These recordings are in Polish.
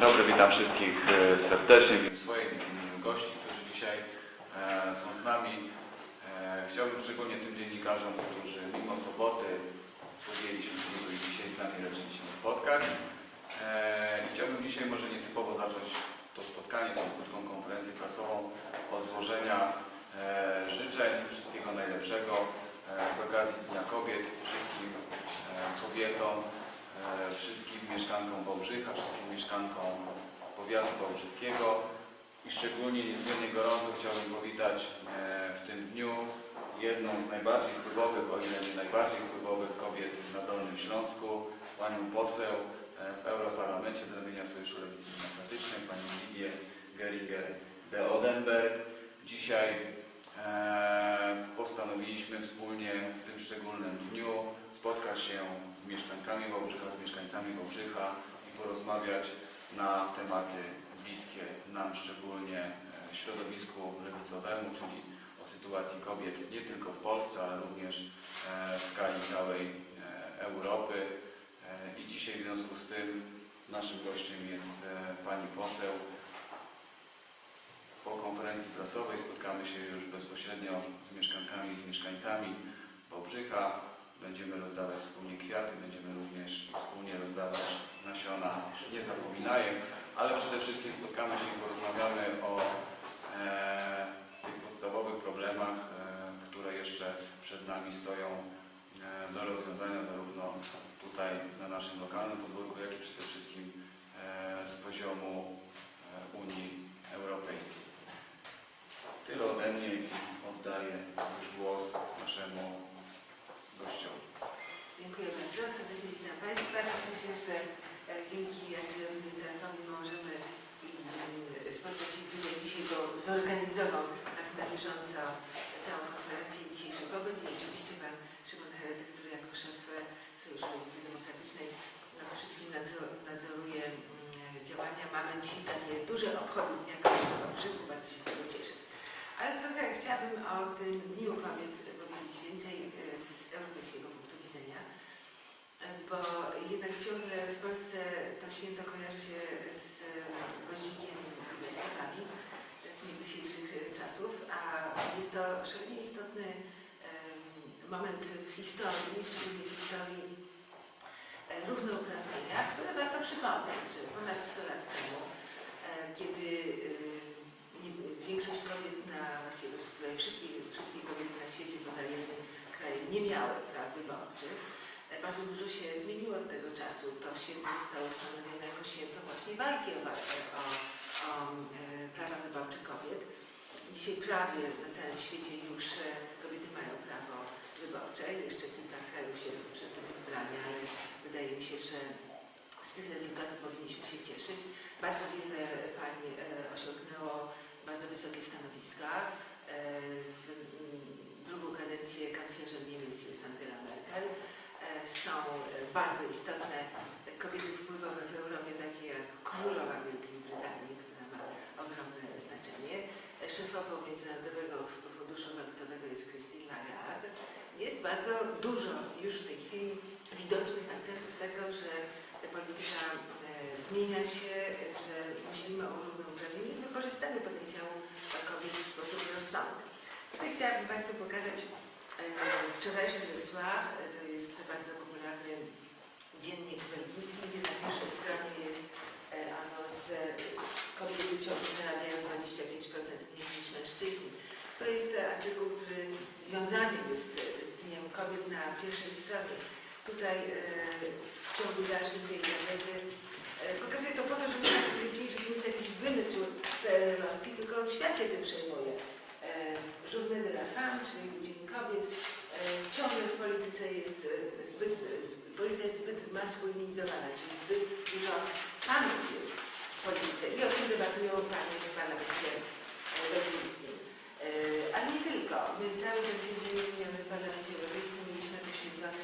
dobry, witam wszystkich e, serdecznie. w swoim gości, którzy dzisiaj e, są z nami. E, chciałbym szczególnie tym dziennikarzom, którzy mimo soboty podjęli się trudu i dzisiaj z nami raczyli się spotkać. Chciałbym dzisiaj może nietypowo zacząć to spotkanie, tą krótką konferencję prasową od złożenia życzeń, wszystkiego najlepszego z okazji Dnia Kobiet, wszystkim kobietom, wszystkim mieszkankom Wałbrzycha, wszystkim mieszkankom powiatu wałbrzyskiego i szczególnie niezmiernie gorąco chciałbym powitać e, w tym dniu jedną z najbardziej wpływowych, o ile nie najbardziej wpływowych kobiet na Dolnym Śląsku, panią poseł e, w Europarlamencie z ramienia Sojuszu Lewicy Demokratycznej, panią Lidię Geringer de Odenberg. Dzisiaj e, postanowiliśmy wspólnie w tym szczególnym dniu spotkać się z mieszkankami Wałbrzycha, z mieszkańcami Wałbrzycha i porozmawiać na tematy bliskie nam szczególnie e, środowisku lewicowemu, czyli o sytuacji kobiet nie tylko w Polsce, ale również e, w skali całej Europy. I dzisiaj w związku z tym naszym gościem jest pani poseł. Prasowej spotkamy się już bezpośrednio z mieszkankami, z mieszkańcami Wałbrzycha. Będziemy rozdawać wspólnie kwiaty, będziemy również wspólnie rozdawać nasiona nie zapominajem, ale przede wszystkim spotkamy się i porozmawiamy o e, tych podstawowych problemach, e, które jeszcze przed nami stoją e, do rozwiązania zarówno tutaj na naszym lokalnym podwórku, jak i przede wszystkim e, z poziomu e, Unii Europejskiej. Tyle ode mnie i oddaję już głos naszemu gościowi. Dziękuję bardzo. Serdecznie witam Państwa. Cieszę się, że e, dzięki Andrzejowi Zalechowi możemy i, e, spotkać się tutaj dzisiaj, bo zorganizował tak na bieżąco całą konferencję dzisiejszy pobyt i oczywiście Pan Szymon Heretyk, który jako szef e, Sojuszu Lewicy Demokratycznej nad wszystkim nadzor- nadzoruje mm, działania. Mamy dzisiaj takie duże obchody Dnia Kobiet w Wałbrzychu. Bardzo się z tego cieszę. Ale trochę chciałabym o tym Dniu Kobiet powiedzieć więcej e, z europejskiego punktu widzenia, E, bo jednak ciągle w Polsce to święto kojarzy się z e, goździkiem i stawami z niegdysiejszych e, czasów, a jest to szalenie istotny moment w historii, szczególnie w historii równouprawnienia, które warto przypomnieć, że ponad 100 lat temu, kiedy e, nie, większość kobiet na, właściwie prawie wszystkie, wszystkie kobiety na świecie poza jednym krajem nie miały praw wyborczych. E, Bardzo dużo się zmieniło od tego czasu. To święto zostało ustanowione jako święto właśnie walki o, o, o e, prawa wyborcze kobiet. Dzisiaj prawie na całym świecie już e, kobiety mają prawo wyborcze. Jeszcze kilka krajów się przed tym wzbrania, ale wydaje mi się, że z tych rezultatów powinniśmy się cieszyć. Bardzo wiele pań e, osiągnęło bardzo wysokie stanowiska. W drugą kadencję kanclerzem Niemiec jest Angela Merkel. E, Są e, bardzo istotne kobiety wpływowe w Europie, takie jak królowa Wielkiej Brytanii, która ma ogromne znaczenie. E, Szefową Międzynarodowego Funduszu Walutowego jest Christine Lagarde. Jest bardzo dużo już w tej chwili widocznych akcentów tego, że polityka zmienia się, że myślimy o równouprawnieniu i wykorzystaniu potencjału kobiet w sposób rozsądny. Tutaj chciałabym Państwu pokazać e, wczorajsze wysła. E, To jest bardzo popularny dziennik belgijski, gdzie na pierwszej stronie jest e, anons e, kobiety ciągle zarabiają 25% mniej niż mężczyźni. To jest e, artykuł, który związany jest e, z Dniem Kobiet na pierwszej stronie. Tutaj e, w ciągu dalszym tej e, pokazuję to po to, żeby Państwo wiedzieli, że to nie jest jakiś wymysł PRL-owski, tylko świat się tym przejmuje. E, Journée de la Femme, czyli Dzień Kobiet. E, Ciągle w polityce jest e, zbyt, z- polityka jest zbyt maskulinizowana, czyli zbyt dużo panów jest w polityce i o tym debatują panie w parlamencie e, europejskim. E, Ale nie tylko. My cały ten tydzień miniony w Parlamencie Europejskim mieliśmy poświęcony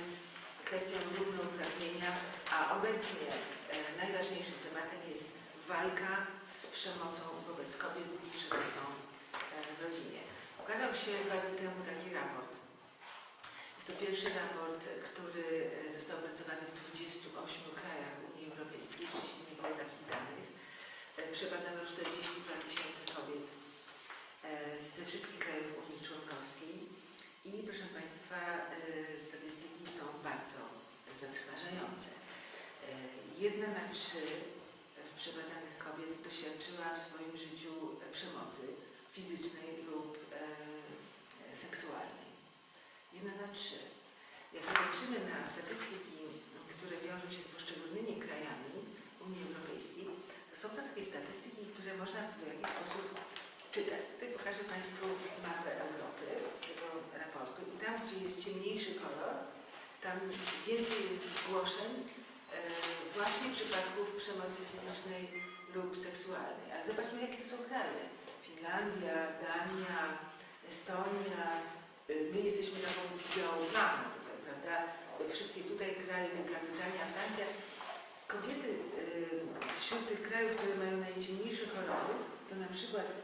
kwestiom równouprawnienia, a obecnie e, najważniejszym tematem jest walka z przemocą wobec kobiet i przemocą e, w rodzinie. Ukazał się dwa dni temu taki raport. Jest to pierwszy raport, który e, został opracowany w 28 krajach Unii Europejskiej. Wcześniej nie było takich danych. E, Przebadano 42 tysiące kobiet ze wszystkich krajów Unii Członkowskiej i proszę Państwa, statystyki są bardzo zatrważające. Jedna na trzy z przebadanych kobiet doświadczyła w swoim życiu e, przemocy fizycznej lub e, e, seksualnej. Jedna na trzy. Jak patrzymy na statystyki, które wiążą się z poszczególnymi krajami Unii Europejskiej, to są to takie statystyki, które można w jakiś sposób czytać. Tutaj pokażę Państwu mapę Europy z tego raportu i tam, gdzie jest ciemniejszy kolor, tam więcej jest zgłoszeń e, właśnie przypadków przemocy fizycznej lub seksualnej. Ale zobaczmy, jakie to są kraje. Finlandia, Dania, Estonia. E, My jesteśmy taką białą plamą tutaj, prawda? Wszystkie tutaj kraje, Wielka Brytania, Francja. Kobiety e, wśród tych krajów, które mają najciemniejsze kolory, to na przykład e,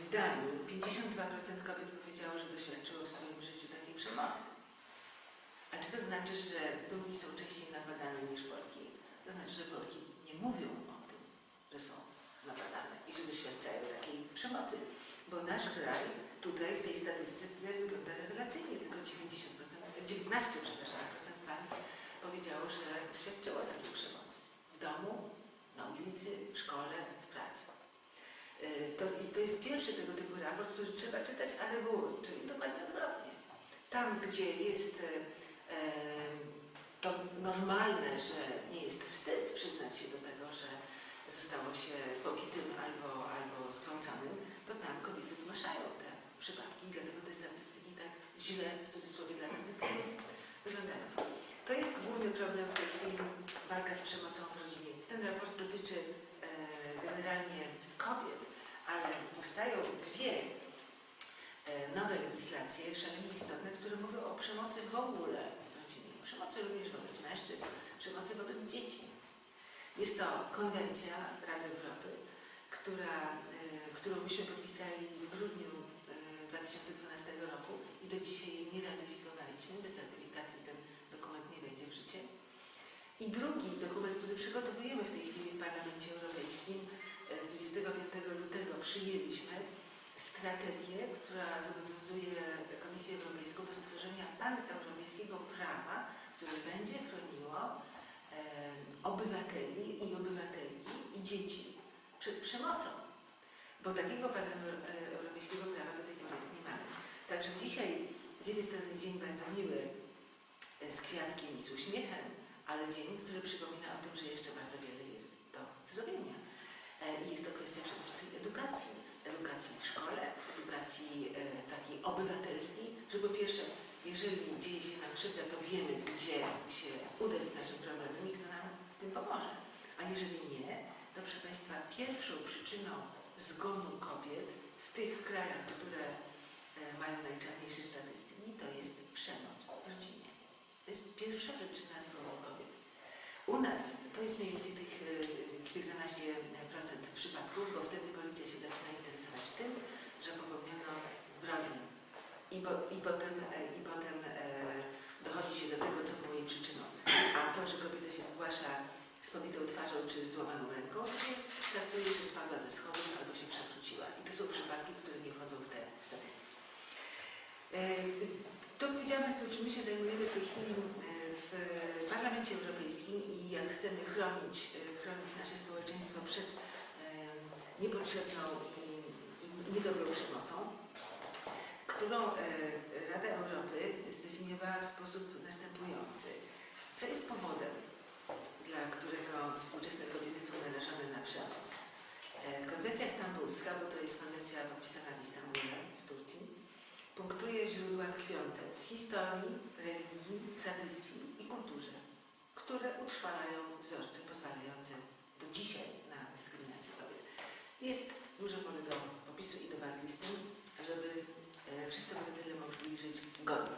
w Danii 52% kobiet powiedziało, że doświadczyło w swoim życiu takiej przemocy. A czy to znaczy, że Dumki są częściej napadane niż Polki? To znaczy, że Polki nie mówią o są napadane i że doświadczają takiej przemocy. Bo nasz kraj tutaj w tej statystyce wygląda rewelacyjnie, tylko 90%, 19 przepraszam, procent pań powiedziało, że doświadczyło takiej przemocy. W domu, na ulicy, w szkole, w pracy. Y, To, I to jest pierwszy tego typu raport, który trzeba czytać, ale było, czyli dokładnie odwrotnie. Tam, gdzie jest e, to normalne, że nie jest wstyd przyznać się do tego, że zostało się pobitym albo, albo zgwałconym, to tam kobiety zgłaszają te przypadki i dlatego te statystyki tak źle, w cudzysłowie, dla tamtych krajów wyglądają. To jest główny problem w tej chwili, walka z przemocą w rodzinie. Ten raport dotyczy e, generalnie kobiet, ale powstają dwie e, nowe legislacje, szalenie istotne, które mówią o przemocy w ogóle w rodzinie. Przemocy również wobec mężczyzn, przemocy wobec dzieci. Jest to konwencja Rady Europy, która, e, którą myśmy podpisali w grudniu e, 2012 roku i do dzisiaj jej nie ratyfikowaliśmy. Bez ratyfikacji ten dokument nie wejdzie w życie. I drugi dokument, który przygotowujemy w tej chwili w Parlamencie Europejskim, e, 25 lutego przyjęliśmy strategię, która zobowiązuje Komisję Europejską do stworzenia paneuropejskiego prawa, które będzie chroniło e, obywateli i obywatelki i dzieci przed przemocą. Bo takiego paneuropejskiego prawa do tej pory nie mamy. Także dzisiaj z jednej strony dzień bardzo miły e, z kwiatkiem i z uśmiechem, ale dzień, który przypomina o tym, że jeszcze bardzo wiele jest do zrobienia. E, I jest to kwestia przede wszystkim edukacji. Edukacji w szkole, edukacji e, takiej obywatelskiej, że po pierwsze, jeżeli dzieje się nam krzywda, to wiemy, gdzie się udać z naszym problemem i kto nam w tym pomoże. A jeżeli nie, to proszę Państwa, pierwszą przyczyną zgonu kobiet w tych krajach, które e, mają najczarniejsze statystyki, to jest przemoc w rodzinie. To jest pierwsza przyczyna zgonu kobiet. U nas to jest mniej więcej tych e, kilkanaście procent przypadków, bo wtedy policja się zaczyna interesować tym, że popełniono zbrodnię. I, po, i potem, e, i potem e, dochodzi się do tego, co było jej przyczyną. A to, że kobieta się zgłasza z pobitą twarzą czy złamaną ręką, jest, traktuje, że spadła ze schodów albo się przewróciła. I to są przypadki, które nie wchodzą w te statystyki. E, To powiedziałam Państwu, czym my się zajmujemy w tej chwili e, w Parlamencie Europejskim i jak chcemy chronić, e, chronić nasze społeczeństwo przed niepotrzebną i, i niedobrą przemocą, którą Rada Europy zdefiniowała w sposób następujący. Co jest powodem, dla którego współczesne kobiety są narażone na przemoc? E, Konwencja stambulska, bo to jest konwencja podpisana w Istambule w Turcji, punktuje źródła tkwiące w historii, religii, tradycji i kulturze, które utrwalają wzorce pozwalające do dzisiaj na dyskryminację kobiet. Jest dużo pole do popisu i do walki z tym, żeby e, wszyscy obywatele mogli żyć godnie.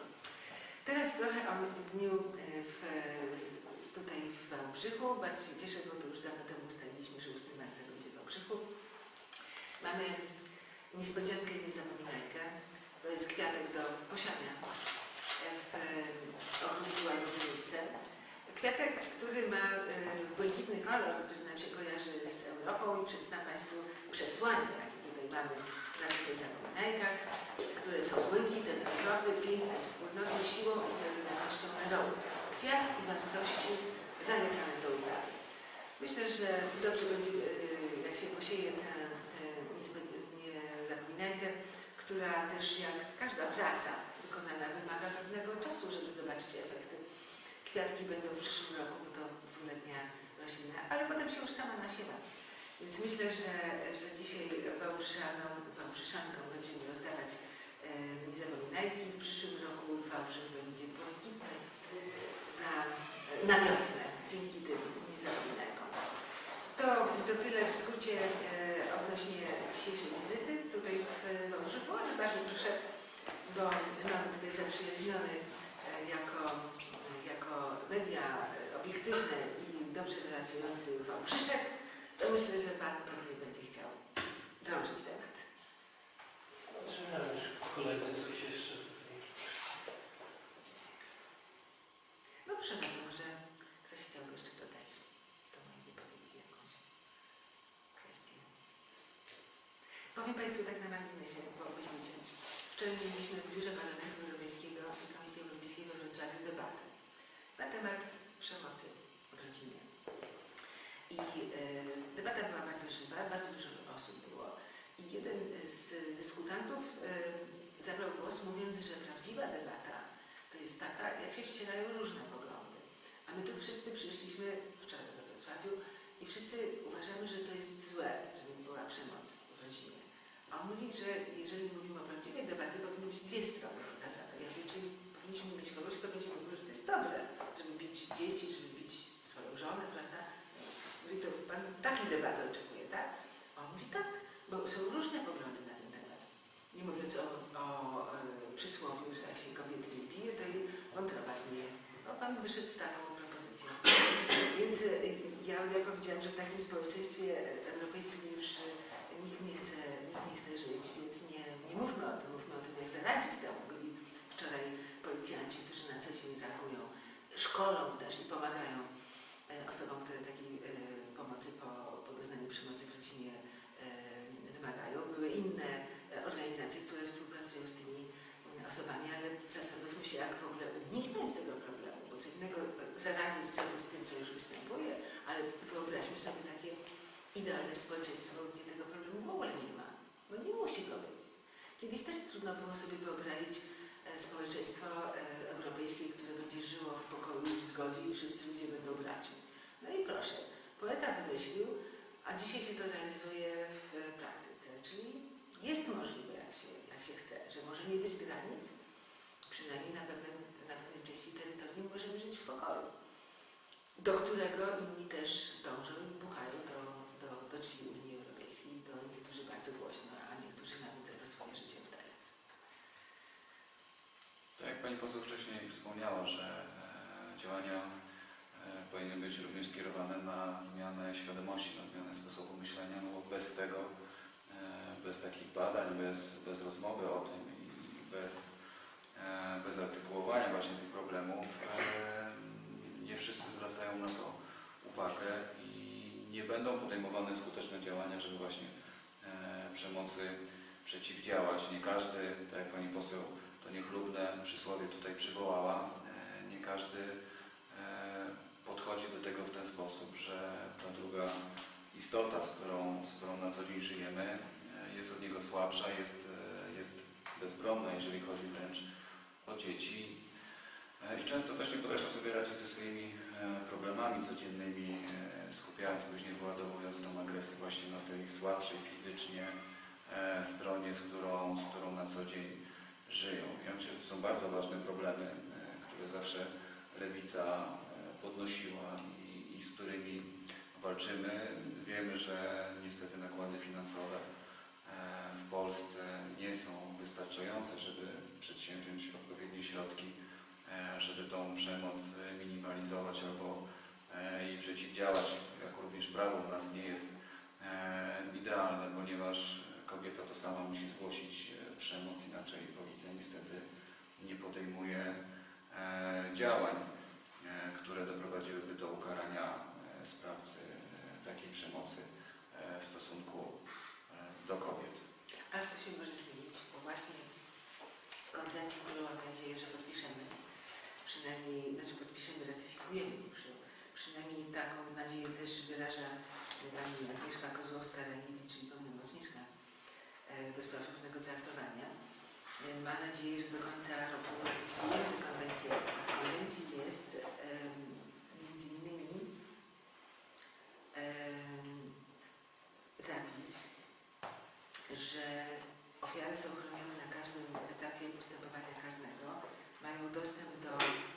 Teraz trochę o dniu e, w, tutaj w Wałbrzychu. Bardzo się cieszę, bo to już dawno temu ustaliliśmy, że 8 marca będzie w Wałbrzychu. Mamy niespodziankę i niezapominajkę. To jest kwiatek do posiania w e, w miejsce. Kwiatek, który ma e, błękitny kolor, który nam się kojarzy z Europą i przeczytam Państwu przesłanie, jakie tutaj mamy na tych zapominajkach, które są błękitem Europy, pięknem wspólnoty, siłą i solidarnością narodów. Kwiat i wartości zalecane do uprawy. Myślę, że dobrze będzie, e, jak się posieje tę tę niezbyt- nie zapominajkę, która też jak każda praca wykonana wymaga pewnego czasu, żeby zobaczyć efekty. Kwiatki będą w przyszłym roku, bo to dwuletnia roślina, ale potem się już sama nasiewa. Więc myślę, że, że dzisiaj Wałbrzyszanom, Wałbrzyszankom będziemy rozdawać e, niezapominajki. W przyszłym roku Wałbrzych będzie błękitny za, na wiosnę dzięki tym niezapominajkom. To, to tyle w skrócie e, odnośnie dzisiejszej wizyty tutaj w Wałbrzychu, ale bardzo proszę, bo mamy tutaj zaprzyjaźniony e, jako, jako media e, obiektywne i dobrze relacjonujący Wałbrzyszek, to myślę, że Pan pewnie będzie chciał drążyć temat. Zaczynamy już koledzy coś jeszcze tutaj. No proszę bardzo, może ktoś chciałby jeszcze dodać do mojej wypowiedzi jakąś kwestię. Powiem Państwu tak na marginesie, bo myślicie. Wczoraj mieliśmy w Biurze Parlamentu Europejskiego i Komisji Europejskiej we Wrocławiu debatę na temat przemocy w rodzinie. I e, debata była bardzo żywa, bardzo dużo osób było. I jeden z dyskutantów e, zabrał głos mówiąc, że prawdziwa debata to jest taka, jak się ścierają różne poglądy. A my tu wszyscy przyszliśmy wczoraj we Wrocławiu i wszyscy uważamy, że to jest złe, żeby była przemoc w rodzinie. A on mówi, że jeżeli mówimy o prawdziwej debaty, powinny być dwie strony pokazane. Ja mówię, czyli powinniśmy mieć kogoś, kto będzie mówił, że to jest dobre, żeby bić dzieci, żeby bić swoją żonę, prawda? Mówi, to pan takiej debaty oczekuje, tak? A on mówi, tak, bo są różne poglądy na ten temat. Nie mówiąc o, o e, przysłowiu, że jak się kobiety nie bije, to jej wątroba gnie. No pan wyszedł z taką propozycją. Więc e, ja jako widziałam, że w takim społeczeństwie europejskim już e, nikt nie chce, nikt nie chce żyć, więc nie, nie mówmy o tym, mówmy o tym, jak zaradzić temu. Byli wczoraj policjanci, którzy na co dzień reagują, szkolą też i pomagają e, osobom, które takiej e, pomocy po, po doznaniu przemocy w rodzinie e, wymagają. Były inne organizacje, które współpracują z tymi mm, osobami, ale zastanówmy się, jak w ogóle uniknąć tego problemu, bo co innego zaradzić sobie z tym, co już występuje, ale wyobraźmy sobie takie idealne społeczeństwo, gdzie tego problemu w ogóle nie ma. No nie musi go być. Kiedyś też trudno było sobie wyobrazić e, społeczeństwo e, europejskie, które będzie żyło w pokoju i w zgodzie i wszyscy ludzie będą braćmi. No i proszę, poeta wymyślił, a dzisiaj się to realizuje w praktyce, czyli jest możliwe, jak się, jak się chce, że może nie być granic, przynajmniej na, pewnym, na pewnej części terytorium możemy żyć w pokoju, do którego inni też dążą i puchają do, do, do drzwi Unii Europejskiej, to niektórzy bardzo głośno, a niektórzy nawet za to swoje życie wydają. Tak jak Pani poseł wcześniej wspomniała, że e, działania e, powinny być również skierowane na zmianę świadomości, na zmianę sposobu myślenia, no bo bez tego, e, bez takich badań, bez, bez rozmowy o tym i bez, bez artykułowania właśnie tych problemów, nie wszyscy zwracają na to uwagę i nie będą podejmowane skuteczne działania, żeby właśnie przemocy przeciwdziałać. Nie każdy, tak jak Pani poseł niechlubne przysłowie tutaj przywołała, e, nie każdy e, podchodzi do tego w ten sposób, że ta druga istota, z którą, z którą na co dzień żyjemy, e, jest od niego słabsza, jest, jest bezbronna, jeżeli chodzi wręcz o dzieci. I często też nie potrafią sobie radzić ze swoimi problemami codziennymi, skupiając później, wyładowując tą agresję właśnie na tej słabszej fizycznie stronie, z którą, z którą na co dzień żyją. Ja myślę, że to są bardzo ważne problemy, e, które zawsze lewica e, podnosiła i, i z którymi walczymy. Wiemy, że niestety nakłady finansowe e, w Polsce nie są wystarczające, żeby przedsięwziąć odpowiednie środki, żeby tą przemoc minimalizować albo jej przeciwdziałać, jak również prawo u nas nie jest idealne, ponieważ kobieta to sama musi zgłosić przemoc, inaczej policja niestety nie podejmuje e, działań. e, które doprowadziłyby do ukarania e, sprawcy takiej przemocy w stosunku do kobiet. Ale to się może zmienić, bo właśnie w konwencji, którą mam nadzieję, że podpiszemy, przynajmniej, znaczy podpiszemy, ratyfikujemy ją, przynajmniej taką nadzieję też wyraża pani Agnieszka Kozłowska-Rajewicz, czyli pełnomocniczka do spraw równego traktowania. E, Ma nadzieję, że do końca roku ratyfikujemy konwencję. A w konwencji jest między innymi zapis, że ofiary są chronione na każdym etapie postępowania karnego, mają dostęp do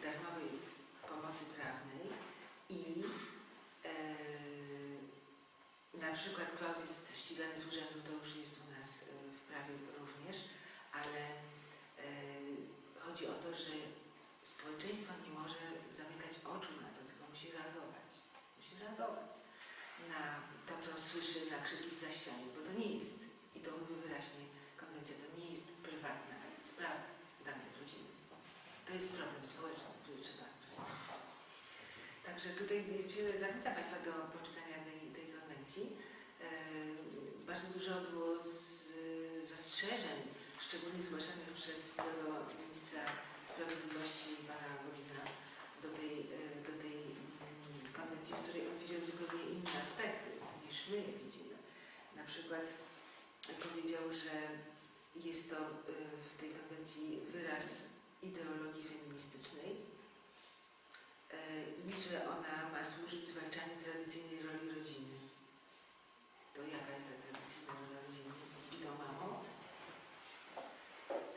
darmowej pomocy prawnej i na przykład gwałt jest ścigany z urzędu, to już jest u nas e, w prawie ale e, chodzi o to, że społeczeństwo nie może zamykać oczu na to, tylko musi reagować. Musi reagować na to, co słyszy na krzyki z ściany, bo to nie jest, i to mówi wyraźnie konwencja, to nie jest prywatna sprawa danej rodziny. To jest problem społeczny, który trzeba rozwiązać. Także tutaj jest wiele, zachęcam Państwa do poczytania tej, tej konwencji. E, bardzo dużo było z, zastrzeżeń, szczególnie zgłaszanych przez byłego ministra sprawiedliwości pana Gowina do tej, e, do tej mm, konwencji, w której on widział zupełnie inne aspekty niż my widzimy. Na przykład powiedział, że jest to e, w tej konwencji wyraz ideologii feministycznej e, i że ona ma służyć zwalczaniu tradycyjnej roli rodziny. To jaka jest ta tradycyjna rola rodziny? Z bitą mamą?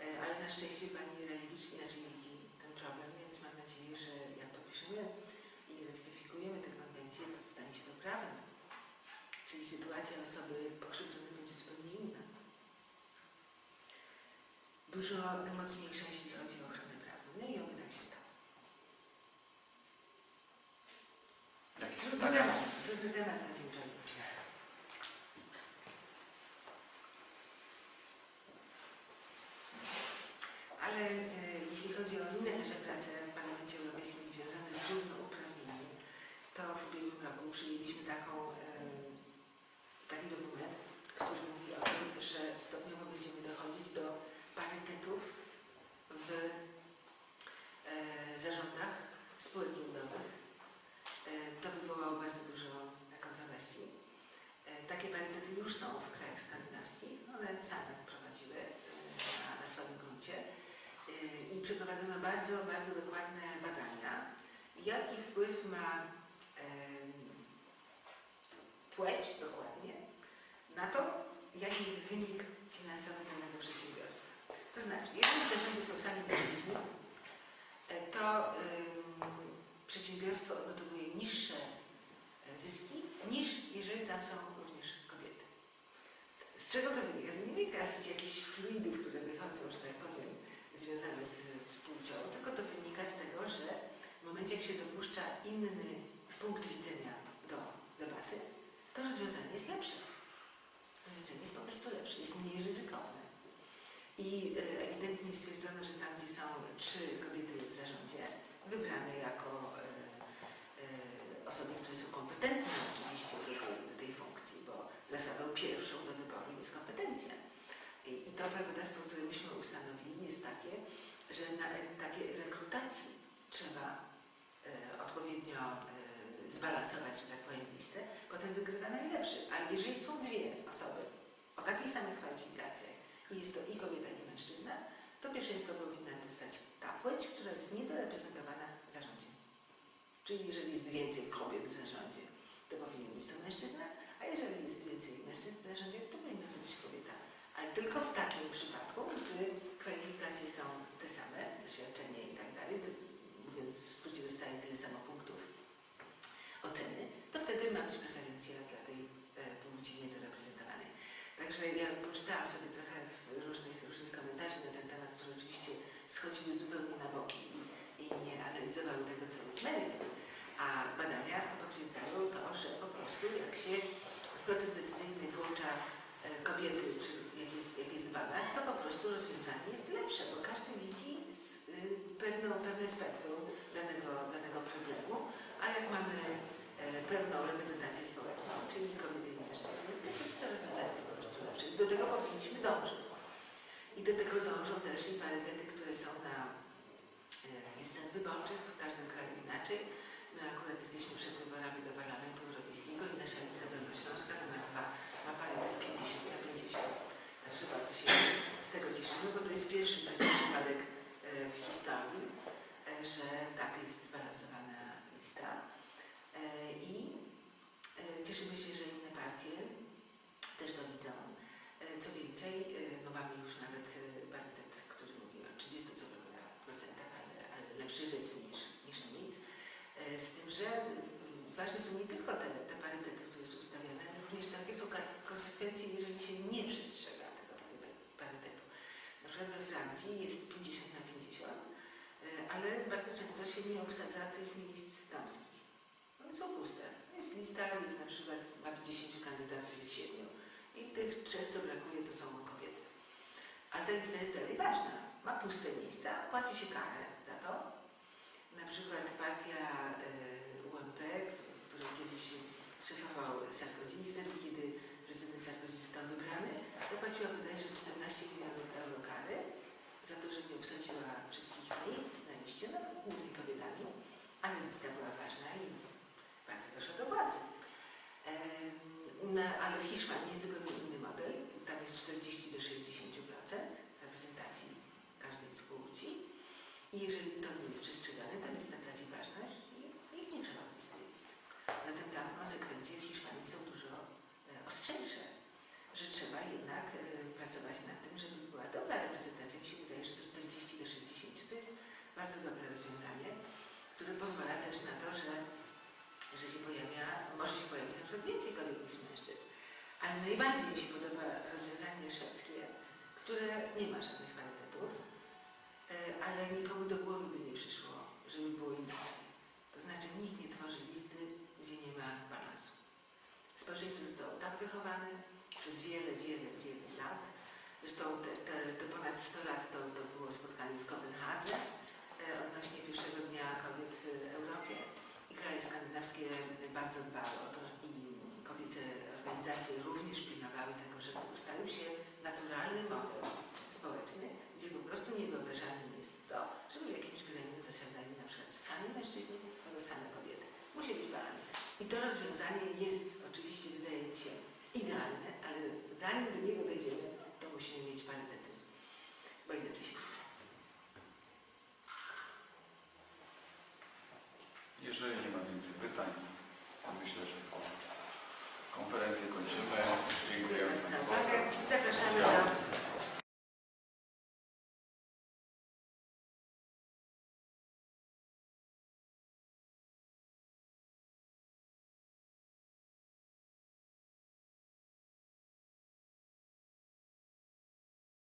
E, Ale na szczęście pani Rajewicz inaczej widzi ten problem, więc mam nadzieję, że jak podpiszemy i ratyfikujemy tę konwencję, to stanie się to prawem. Czyli sytuacja osoby pokrzywdzonej będzie zupełnie inna. Dużo mocniejsza, jeśli chodzi o ochronę prawną. No i oby tak się stało. Jakieś Trudny pytania? temat, trudny temat na dzień dobry. Ale e, jeśli chodzi o inne nasze prace w Parlamencie Europejskim związane z równouprawnieniem, to w ubiegłym roku przyjęliśmy taką, e, taki dokument, który mówi o tym, że stopniowo będziemy dochodzić do parytetów w e, zarządach spółek giełdowych. E, To wywołało bardzo dużo kontrowersji. E, Takie parytety już są w krajach skandynawskich, one same prowadziły na, na swoim gruncie i przeprowadzono bardzo, bardzo dokładne badania, jaki wpływ ma płeć dokładnie na to, jaki jest wynik finansowy danego przedsiębiorstwa. To znaczy, jeżeli w zarządzie są sami mężczyźni, e, to przedsiębiorstwo odnotowuje niższe e, zyski niż jeżeli tam są również kobiety. Z czego to wynika? To nie wynika z jakichś fluidów, które wychodzą, że tak powiem, związane z, z płcią, tylko to wynika z tego, że w momencie, jak się dopuszcza inny punkt widzenia do debaty, to rozwiązanie jest lepsze. Rozwiązanie jest po prostu lepsze, jest mniej ryzykowne. I e, ewidentnie stwierdzono, że tam, gdzie są trzy kobiety w zarządzie, wybrane jako e, e, osoby, które są kompetentne oczywiście do do tej funkcji, bo zasadą pierwszą do wyboru jest kompetencja. I, to prawodawstwo, które myśmy ustanowili, jest takie, że na etapie rekrutacji trzeba odpowiednio zbalansować, że tak powiem, listę, potem wygrywa najlepszy. Ale jeżeli są dwie osoby o takich samych kwalifikacjach i jest to i kobieta, i mężczyzna, to pierwszeństwo powinna dostać ta płeć, która jest niedoreprezentowana w zarządzie. Czyli jeżeli jest więcej kobiet w zarządzie, to powinien być to mężczyzna, a jeżeli jest więcej mężczyzn w zarządzie, to powinna to być kobieta. Ale tylko w takim przypadku, gdy kwalifikacje są te same, doświadczenie i tak dalej, mówiąc w skrócie dostaje tyle samo punktów oceny, to wtedy ma być preferencja dla tej e, płci niedoreprezentowanej. Także ja poczytałam sobie trochę różnych, różnych komentarzy na ten temat, które oczywiście schodziły zupełnie na boki i, i nie analizowały tego, co jest meritum. A badania potwierdzają to, że po prostu jak się w proces decyzyjny włącza e, kobiety, czy jak jest, jak jest balans, to po prostu rozwiązanie jest lepsze, bo każdy widzi z, y, pewną, pewne spektrum danego, danego problemu, a jak mamy e, y, pełną reprezentację społeczną, czyli kobiety tego powinniśmy dążyć. I do tego dążą też i parytety, które są na e, listach wyborczych, w każdym kraju inaczej. My akurat jesteśmy przed wyborami do Parlamentu Europejskiego i nasza lista Dolnośląska numer 2 ma parytet 50 na 50. Także bardzo się z tego cieszymy, bo to jest pierwszy taki przypadek e, w historii, e, że tak jest zbalansowana lista. I cieszymy się, że inne partie też to widzą. E, Co więcej, e, no mamy już nawet e, parytet, który mówi o 30 co prawda procentach, ale, ale lepszy rzec niż, niż nic. Z tym, że ważne są nie tylko te, te parytety, które są ustawiane, ale również takie są konsekwencje, jeżeli się nie przestrzega tego paryte- parytetu. Na przykład we Francji jest 50 na 50, e, ale bardzo często się nie obsadza tych miejsc damskich. One są puste. Jest lista, jest na przykład, ma 50 kandydatów, jest 7. I tych trzech, co brakuje, to są kobiety. Ale ta lista jest dalej ważna. Ma puste miejsca, płaci się karę za to. Na przykład partia e, UMP, który kiedyś szefował Sarkozy, wtedy kiedy prezydent Sarkozy został wybrany, zapłaciła bodajże 14 milionów euro kary za to, że nie obsadziła wszystkich miejsc na liście, no głównie kobietami, ale lista była ważna i partia doszła do władzy. Ale w Hiszpanii jest zupełnie inny model. Tam jest 40 do 60% reprezentacji każdej z płci. I jeżeli to nie jest przestrzegane, to lista traci ważność i nie tej listy. Zatem tam konsekwencje w Hiszpanii są dużo e, ostrzejsze, że trzeba jednak e, pracować nad tym, żeby była dobra reprezentacja. Mi się wydaje, że to 40 do 60 to jest bardzo dobre rozwiązanie, które pozwala też na to, że że się pojawia, może się pojawić na przykład więcej kobiet niż mężczyzn. Ale najbardziej mi się podoba rozwiązanie szwedzkie, które nie ma żadnych parytetów, e, ale nikomu do głowy by nie przyszło, żeby było inaczej. To znaczy nikt nie tworzy listy, gdzie nie ma balansu. Społeczeństwo zostało tak wychowane przez wiele, wiele, wiele lat. Zresztą te, te, te ponad 100 lat to, to było spotkanie w Kopenhadze e, odnośnie pierwszego dnia kobiet w Europie. I kraje skandynawskie bardzo dbały o to i kobiece organizacje również pilnowały tego, żeby ustalił się naturalny model społeczny, gdzie po prostu niewyobrażalnym jest to, żeby w jakimś gremium zasiadali na przykład sami mężczyźni albo same kobiety. Musi być balans. I to rozwiązanie jest oczywiście, wydaje mi się, idealne, ale zanim do niego dojdziemy, to musimy mieć parytety, bo inaczej się nie. Jeżeli nie ma więcej pytań, myślę, że konferencję kończymy. Dziękujemy. Zapraszamy do